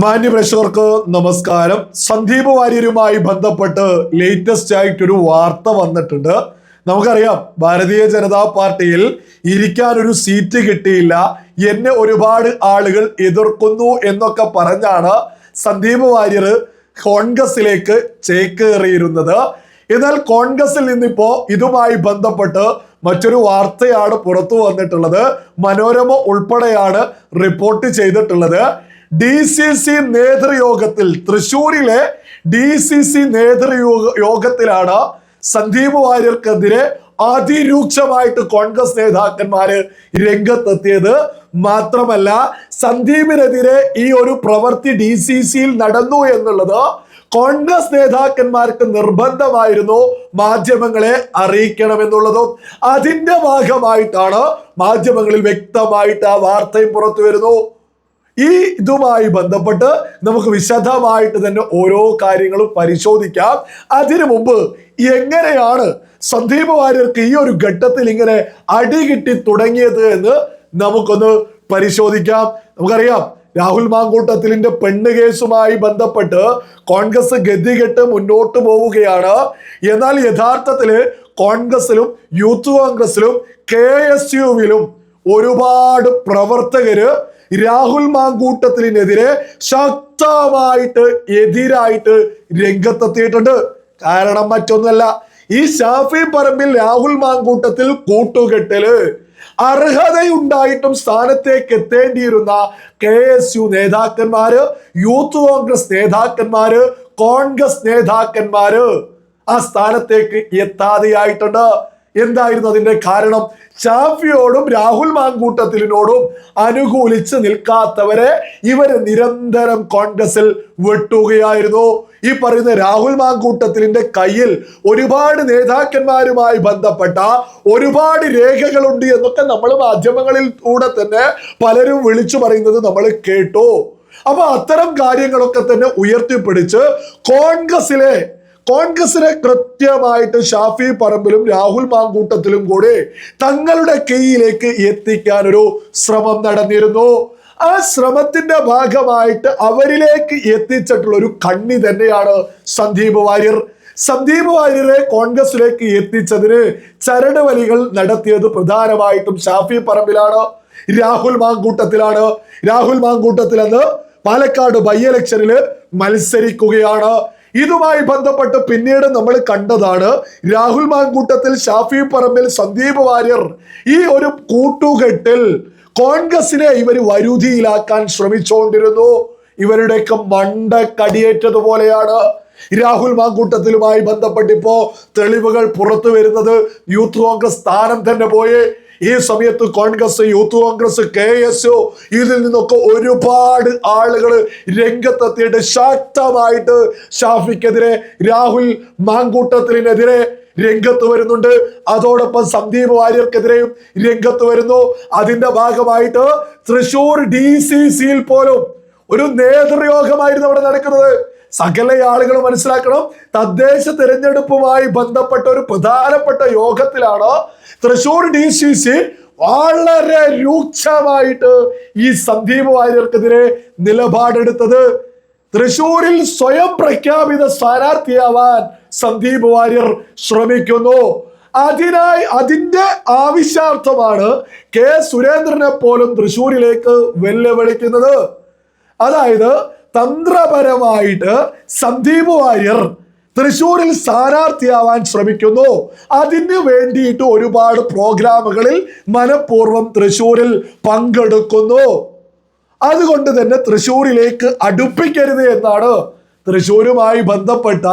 മാന്യ പ്രേക്ഷകർക്ക് നമസ്കാരം. സന്ദീപ് വാര്യരുമായി ബന്ധപ്പെട്ട് ലേറ്റസ്റ്റ് ആയിട്ട് ഒരു വാർത്ത വന്നിട്ടുണ്ട്. നമുക്കറിയാം ഭാരതീയ ജനതാ പാർട്ടിയിൽ ഇരിക്കാൻ ഒരു സീറ്റ് കിട്ടിയില്ല. എന്നെ ഒരുപാട് ആളുകൾ എതിർക്കുന്നു എന്നൊക്കെ പറഞ്ഞാണ് സന്ദീപ് വാര്യർ കോൺഗ്രസിലേക്ക് ചേക്കേറിയിരുന്നത്. എന്നാൽ കോൺഗ്രസിൽ നിന്നിപ്പോ ഇതുമായി ബന്ധപ്പെട്ട് മറ്റൊരു വാർത്തയാണ് പുറത്തു വന്നിട്ടുള്ളത്. മനോരമ ഉൾപ്പെടെയാണ് റിപ്പോർട്ട് ചെയ്തിട്ടുള്ളത്. ഡി സി സി നേതൃയോഗത്തിൽ തൃശൂരിലെ ഡി സി സി നേതൃയോഗ യോഗത്തിലാണ് സന്ദീപ് വാര്യർക്കെതിരെ അതിരൂക്ഷമായിട്ട് കോൺഗ്രസ് നേതാക്കന്മാര് രംഗത്തെത്തിയത്. മാത്രമല്ല സന്ദീപിനെതിരെ ഈ ഒരു പ്രവൃത്തി ഡി സി സിയിൽ നടന്നു എന്നുള്ളത് കോൺഗ്രസ് നേതാക്കന്മാർക്ക് നിർബന്ധമായിരുന്നു മാധ്യമങ്ങളെ അറിയിക്കണമെന്നുള്ളതും അതിന്റെ ഭാഗമായിട്ടാണ് മാധ്യമങ്ങളിൽ വ്യക്തമായിട്ട് ആ വാർത്തയും പുറത്തു വരുന്നു ഈ ഇതുമായി ബന്ധപ്പെട്ട് നമുക്ക് വിശദമായിട്ട് തന്നെ ഓരോ കാര്യങ്ങളും പരിശോധിക്കാം. അതിനു മുമ്പ് എങ്ങനെയാണ് സന്ദീപ് വാര്യർക്ക് ഈ ഒരു ഘട്ടത്തിൽ ഇങ്ങനെ അടി കിട്ടി തുടങ്ങിയത് എന്ന് നമുക്കൊന്ന് പരിശോധിക്കാം. നമുക്കറിയാം രാഹുൽ മാങ്കൂട്ടത്തിലിന്റെ പെണ്ണ് കേസുമായി ബന്ധപ്പെട്ട് കോൺഗ്രസ് ഗതികെട്ട് മുന്നോട്ട് പോവുകയാണ്. എന്നാൽ യഥാർത്ഥത്തിൽ കോൺഗ്രസിലും യൂത്ത് കോൺഗ്രസിലും കെ എസ് യുവിലും ഒരുപാട് പ്രവർത്തകര് രാഹുൽ മാങ്കൂട്ടത്തിനെതിരെ ശക്തമായിട്ട് എതിരായിട്ട് രംഗത്തെത്തിയിട്ടുണ്ട്. കാരണം മറ്റൊന്നല്ല ഈ ഷാഫി പറമ്പിൽ രാഹുൽ മാങ്കൂട്ടത്തിൽ കൂട്ടുകെട്ടൽ അർഹതയുണ്ടായിട്ടും സ്ഥാനത്തേക്ക് എത്തേണ്ടിയിരുന്ന കെ എസ് യു നേതാക്കന്മാര് യൂത്ത് കോൺഗ്രസ് നേതാക്കന്മാര് കോൺഗ്രസ് നേതാക്കന്മാര് ആ സ്ഥാനത്തേക്ക് എത്താതെയായിട്ടുണ്ട്. എന്തായിരുന്നു അതിന്റെ കാരണം? ചാഫിയോടും രാഹുൽ മാങ്കൂട്ടത്തിലിനോടും അനുകൂലിച്ച് നിൽക്കാത്തവരെ ഇവർ നിരന്തരം കോൺഗ്രസിൽ വെട്ടുകയായിരുന്നു. ഈ പറയുന്ന രാഹുൽ മാങ്കൂട്ടത്തിലിന്റെ കയ്യിൽ ഒരുപാട് നേതാക്കന്മാരുമായി ബന്ധപ്പെട്ട ഒരുപാട് രേഖകളുണ്ട് എന്നൊക്കെ നമ്മൾ മാധ്യമങ്ങളിൽ കൂടെ തന്നെ പലരും വിളിച്ചു പറയുന്നത് നമ്മൾ കേട്ടു. അപ്പൊ അത്തരം കാര്യങ്ങളൊക്കെ തന്നെ ഉയർത്തിപ്പിടിച്ച് കോൺഗ്രസിലെ കോൺഗ്രസിനെ കൃത്യമായിട്ട് ഷാഫി പറമ്പിലും രാഹുൽ മാങ്കൂട്ടത്തിലും കൂടെ തങ്ങളുടെ കൈയിലേക്ക് എത്തിക്കാൻ ഒരു ശ്രമം നടന്നിരുന്നു. ആ ശ്രമത്തിന്റെ ഭാഗമായിട്ട് അവരിലേക്ക് എത്തിച്ചിട്ടുള്ള ഒരു കണ്ണി തന്നെയാണ് സന്ദീപ് വാര്യർ. സന്ദീപ് വാര്യരെ കോൺഗ്രസിലേക്ക് എത്തിച്ചതിന് ചരട് വലികൾ നടത്തിയത് പ്രധാനമായിട്ടും ഷാഫി പറമ്പിലാണ് രാഹുൽ മാങ്കൂട്ടത്തിലാണ്. രാഹുൽ മാങ്കൂട്ടത്തിൽ അന്ന് പാലക്കാട് ബൈ എലക്ഷനിൽ മത്സരിക്കുകയാണ്. ഇതുമായി ബന്ധപ്പെട്ട് പിന്നീട് നമ്മൾ കണ്ടതാണ് രാഹുൽ മാങ്കൂട്ടത്തിൽ ഷാഫി പറമ്പിൽ സന്ദീപ് വാര്യർ ഈ ഒരു കൂട്ടുകെട്ടിൽ കോൺഗ്രസിനെ ഇവർ വരുതിയിലാക്കാൻ ശ്രമിച്ചുകൊണ്ടിരുന്നു. ഇവരുടെയൊക്കെ മണ്ട കടിയേറ്റതുപോലെയാണ് രാഹുൽ മാങ്കൂട്ടത്തിലുമായി ബന്ധപ്പെട്ടിപ്പോ തെളിവുകൾ പുറത്തു വരുന്നത് യൂത്ത് കോൺഗ്രസ് സ്ഥാനം തന്നെ പോയി. ഈ സമയത്ത് Congress youth Congress K S ഇതിൽ നിന്നൊക്കെ ഒരുപാട് ആളുകൾ രംഗത്തെത്തിയിട്ട് ശക്തമായിട്ട് ഷാഫിക്കെതിരെ രാഹുൽ മാങ്കൂട്ടത്തിനെതിരെ രംഗത്ത് വരുന്നുണ്ട്. അതോടൊപ്പം സന്ദീപ് വാര്യർക്കെതിരെയും രംഗത്ത് വരുന്നു. അതിന്റെ ഭാഗമായിട്ട് തൃശൂർ ഡി സി സിയിൽ പോലും ഒരു നേതൃയോഗമായിരുന്നു അവിടെ നടക്കുന്നത്. സകല ആളുകൾ മനസ്സിലാക്കണം. തദ്ദേശ തിരഞ്ഞെടുപ്പുമായി ബന്ധപ്പെട്ട ഒരു പ്രധാനപ്പെട്ട യോഗത്തിലാണ് തൃശൂർ ഡി സി സി വളരെ രൂക്ഷമായിട്ട് ഈ സന്ദീപ് വാര്യർക്കെതിരെ നിലപാടെടുത്തത്. തൃശൂരിൽ സ്വയം പ്രഖ്യാപിത സ്ഥാനാർത്ഥിയാവാൻ സന്ദീപ് വാര്യർ ശ്രമിക്കുന്നു. അതിനായി അതിന്റെ ആവശ്യാർത്ഥമാണ് കെ സുരേന്ദ്രനെ പോലും തൃശൂരിലേക്ക് വെല്ലുവിളിക്കുന്നത്. അതായത് തന്ത്രപരമായിട്ട് സന്ദീപ് വാര്യർ തൃശ്ശൂരിൽ സ്ഥാനാർത്ഥിയാവാൻ ശ്രമിക്കുന്നു. അതിന് വേണ്ടിയിട്ട് ഒരുപാട് പ്രോഗ്രാമുകളിൽ മനഃപൂർവം തൃശ്ശൂരിൽ പങ്കെടുക്കുന്നു. അതുകൊണ്ട് തന്നെ തൃശൂരിലേക്ക് അടുപ്പിക്കരുത് എന്നാണ് തൃശൂരുമായി ബന്ധപ്പെട്ട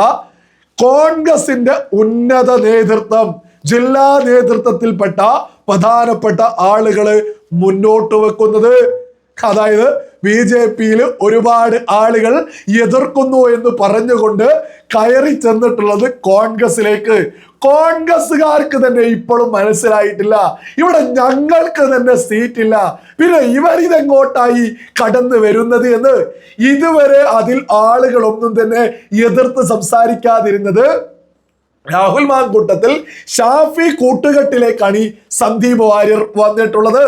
കോൺഗ്രസിന്റെ ഉന്നത നേതൃത്വം ജില്ലാ നേതൃത്വത്തിൽപ്പെട്ട പ്രധാനപ്പെട്ട ആളുകളെ മുന്നോട്ട് വെക്കുന്നത്. അതായത് ബി ജെ പിയിൽ ഒരുപാട് ആളുകൾ എതിർക്കുന്നു എന്ന് പറഞ്ഞുകൊണ്ട് കയറി ചെന്നിട്ടുള്ളത് കോൺഗ്രസിലേക്ക് കോൺഗ്രസ്സുകാർക്ക് തന്നെ ഇപ്പോഴും മനസ്സിലായിട്ടില്ല. ഇവിടെ ഞങ്ങൾക്ക് തന്നെ സീറ്റില്ല. പിന്നെ ഇവരിതെങ്ങോട്ടായി കടന്നു വരുന്നത് എന്ന്? ഇതുവരെ അതിൽ ആളുകളൊന്നും തന്നെ എതിർത്ത് സംസാരിക്കാതിരുന്നത് രാഹുൽ മാങ്കൂട്ടത്തിൽ ഷാഫി കൂട്ടുകെട്ടിലേക്കാണ് ഈ സന്ദീപ് വാര്യർ വന്നിട്ടുള്ളത്.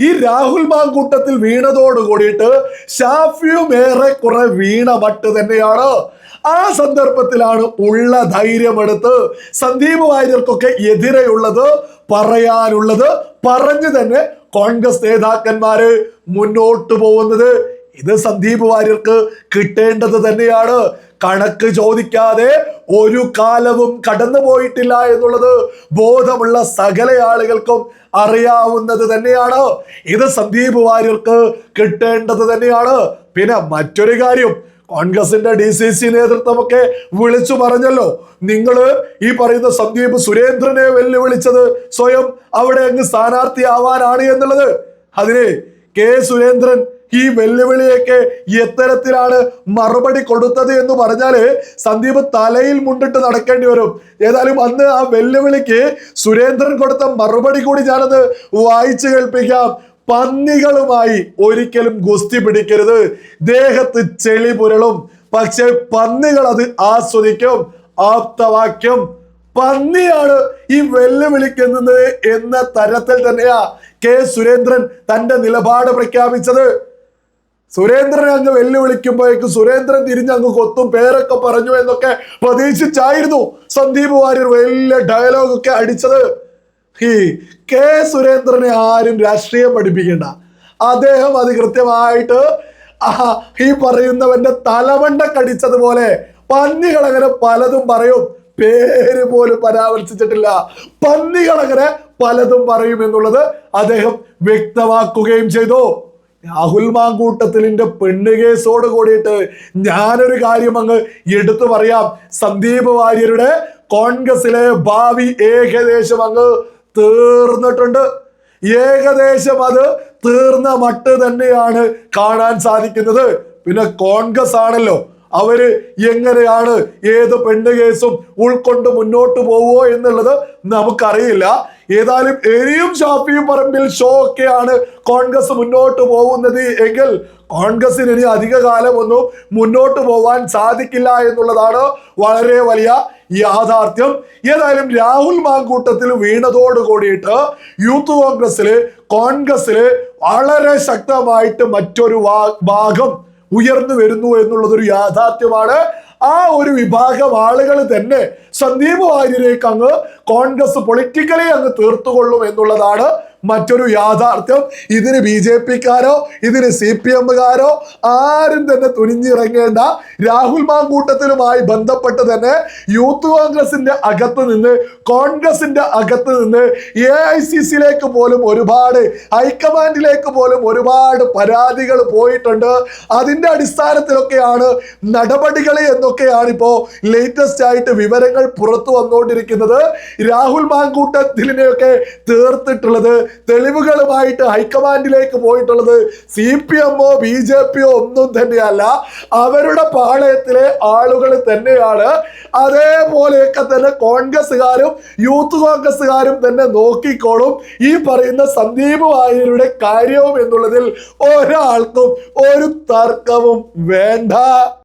ഈ രാഹുൽ മാങ്കൂട്ടത്തിൽ വീണതോട് കൂടിയിട്ട് ഷാഫിയും ഏറെ കുറെ വീണ മട്ട് തന്നെയാണ്. ആ സന്ദർഭത്തിലാണ് ഉള്ള ധൈര്യമെടുത്ത് സന്ദീപ് വാര്യർക്കൊക്കെ എതിരെയുള്ളത് പറയാനുള്ളത് പറഞ്ഞു തന്നെ കോൺഗ്രസ് നേതാക്കന്മാര് മുന്നോട്ട് പോകുന്നത്. ഇത് സന്ദീപ് വാര്യർക്ക് കിട്ടേണ്ടത് തന്നെയാണ്. കണക്ക് ചോദിക്കാതെ ഒരു കാലവും കടന്നു പോയിട്ടില്ല എന്നുള്ളത് ബോധമുള്ള സകല ആളുകൾക്കും അറിയാവുന്നത് തന്നെയാണ്. ഇത് സന്ദീപ് വാര്യർക്ക് കിട്ടേണ്ടത് തന്നെയാണ്. പിന്നെ മറ്റൊരു കാര്യം കോൺഗ്രസിന്റെ ഡി സി സി നേതൃത്വമൊക്കെ വിളിച്ചു പറഞ്ഞല്ലോ. നിങ്ങൾ ഈ പറയുന്ന സന്ദീപ് സുരേന്ദ്രനെ വെല്ലുവിളിച്ചത് സ്വയം അവിടെ അങ്ങ് സ്ഥാനാർത്ഥി ആവാനാണ് എന്നുള്ളത്. അതിന് കെ സുരേന്ദ്രൻ ഈ വെല്ലുവിളിയൊക്കെ എത്തരത്തിലാണ് മറുപടി കൊടുത്തത് എന്ന് പറഞ്ഞാൽ സന്ദീപ് തലയിൽ മുണ്ടിട്ട് നടക്കേണ്ടി വരും. ഏതായാലും അന്ന് ആ വെല്ലുവിളിക്ക് സുരേന്ദ്രൻ കൊടുത്ത മറുപടി കൂടി ഞാനത് വായിച്ചു കേൾപ്പിക്കാം. പന്നികളുമായി ഒരിക്കലും ഗുസ്തി പിടിക്കരുത്. ദേഹത്ത് ചെളി പുരളും. പക്ഷെ പന്നികൾ അത് ആസ്വദിക്കും. ആപ്തവാക്യം. പന്നിയാണ് ഈ വെല്ലുവിളിക്കുന്നത് എന്ന തരത്തിൽ തന്നെയാ കെ സുരേന്ദ്രൻ തന്റെ നിലപാട് പ്രഖ്യാപിച്ചത്. സുരേന്ദ്രൻ അങ്ങ് വെല്ലുവിളിക്കുമ്പോഴേക്കും സുരേന്ദ്രൻ തിരിഞ്ഞ് അങ്ങ് കൊത്തും പേരൊക്കെ പറഞ്ഞു എന്നൊക്കെ പ്രതീക്ഷിച്ചായിരുന്നു സന്ദീപ് വാര്യർ വലിയ ഡയലോഗ് ഒക്കെ അടിച്ചത്. ഈ കെ സുരേന്ദ്രനെ ആരും രാഷ്ട്രീയം പഠിപ്പിക്കേണ്ട. അദ്ദേഹം അത് കൃത്യമായിട്ട് ഈ പറയുന്നവന്റെ തലമണ്ട കടിച്ചതുപോലെ പന്നികൾ അങ്ങനെ പലതും പറയും. പേര് പോലും പരാമർശിച്ചിട്ടില്ല. പന്നികൾ അങ്ങനെ പലതും പറയും എന്നുള്ളത് അദ്ദേഹം വ്യക്തമാക്കുകയും ചെയ്തു. രാഹുൽ മാങ്കൂട്ടത്തിലിന്റെ പെണ്ണ് കേസോട് കൂടിയിട്ട് ഞാനൊരു കാര്യം അങ്ങ് എടുത്തു പറയാം. സന്ദീപ് വാര്യരുടെ കോൺഗ്രസിലെ ഭാവി ഏകദേശം അങ്ങ് തീർന്നിട്ടുണ്ട്. ഏകദേശം അത് തീർന്ന മട്ട് തന്നെയാണ് കാണാൻ സാധിക്കുന്നത്. പിന്നെ കോൺഗ്രസ് ആണല്ലോ അവർ എങ്ങനെയാണ് ഏത് പെണ്ണ് കേസും ഉൾക്കൊണ്ട് മുന്നോട്ട് പോവോ എന്നുള്ളത് നമുക്കറിയില്ല. ഏതായാലും എരിയും ഷാഫിയും പറമ്പിൽ ഷോ ഒക്കെയാണ് കോൺഗ്രസ് മുന്നോട്ട് പോകുന്നത് എങ്കിൽ കോൺഗ്രസിന് ഇനി അധിക കാലമൊന്നും മുന്നോട്ട് പോവാൻ സാധിക്കില്ല എന്നുള്ളതാണ് വളരെ വലിയ യാഥാർത്ഥ്യം. ഏതായാലും രാഹുൽ മാങ്കൂട്ടത്തിൽ വീണതോട് കൂടിയിട്ട് യൂത്ത് കോൺഗ്രസിൽ കോൺഗ്രസിൽ വളരെ ശക്തമായിട്ട് മറ്റൊരു ഭാഗം ഉയർന്നു വരുന്നു എന്നുള്ളതൊരു യാഥാർത്ഥ്യമാണ്. ആ ഒരു വിഭാഗം ആളുകൾ തന്നെ സന്ദീപ് വാര്യരേക്ക് അങ്ങ് കോൺഗ്രസ് പൊളിറ്റിക്കലി അങ്ങ് തീർത്തുകൊള്ളും എന്നുള്ളതാണ് മറ്റൊരു യാഥാർത്ഥ്യം. ഇതിന് ബി ജെ പിക്കാരോ ഇതിന് സി പി എമ്മുകാരോ ആരും തന്നെ തുനിഞ്ഞിറങ്ങേണ്ട. രാഹുൽ മാങ്കൂട്ടത്തിലുമായി ബന്ധപ്പെട്ട് തന്നെ യൂത്ത് കോൺഗ്രസിന്റെ അകത്ത് നിന്ന് കോൺഗ്രസിന്റെ അകത്ത് നിന്ന് എ ഐ സി സിയിലേക്ക് പോലും ഒരുപാട് ഹൈക്കമാൻഡിലേക്ക് പോലും ഒരുപാട് പരാതികൾ പോയിട്ടുണ്ട്. അതിന്റെ അടിസ്ഥാനത്തിലൊക്കെയാണ് നടപടികൾ എന്നൊക്കെയാണ് ഇപ്പോ ലേറ്റസ്റ്റ് ആയിട്ട് വിവരങ്ങൾ പുറത്തു വന്നുകൊണ്ടിരിക്കുന്നത്. രാഹുൽ മാങ്കൂട്ടത്തിനെയൊക്കെ തീർത്തിട്ടുള്ളത് തെളിവുകളുമായിട്ട് ഹൈക്കമാൻഡിലേക്ക് പോയിട്ടുള്ളത് സി പി എമ്മോ ബി ജെ പിയോ ഒന്നും തന്നെയല്ല. അവരുടെ പാളയത്തിലെ ആളുകൾ തന്നെയാണ്. അതേപോലെയൊക്കെ തന്നെ കോൺഗ്രസ്സുകാരും യൂത്ത് കോൺഗ്രസ്സുകാരും തന്നെ നോക്കിക്കോളും. ഈ പറയുന്ന സന്ദീപ് വാര്യരുടെ കാര്യവും എന്നുള്ളതിൽ ഒരാൾക്കും ഒരു തർക്കവും വേണ്ട.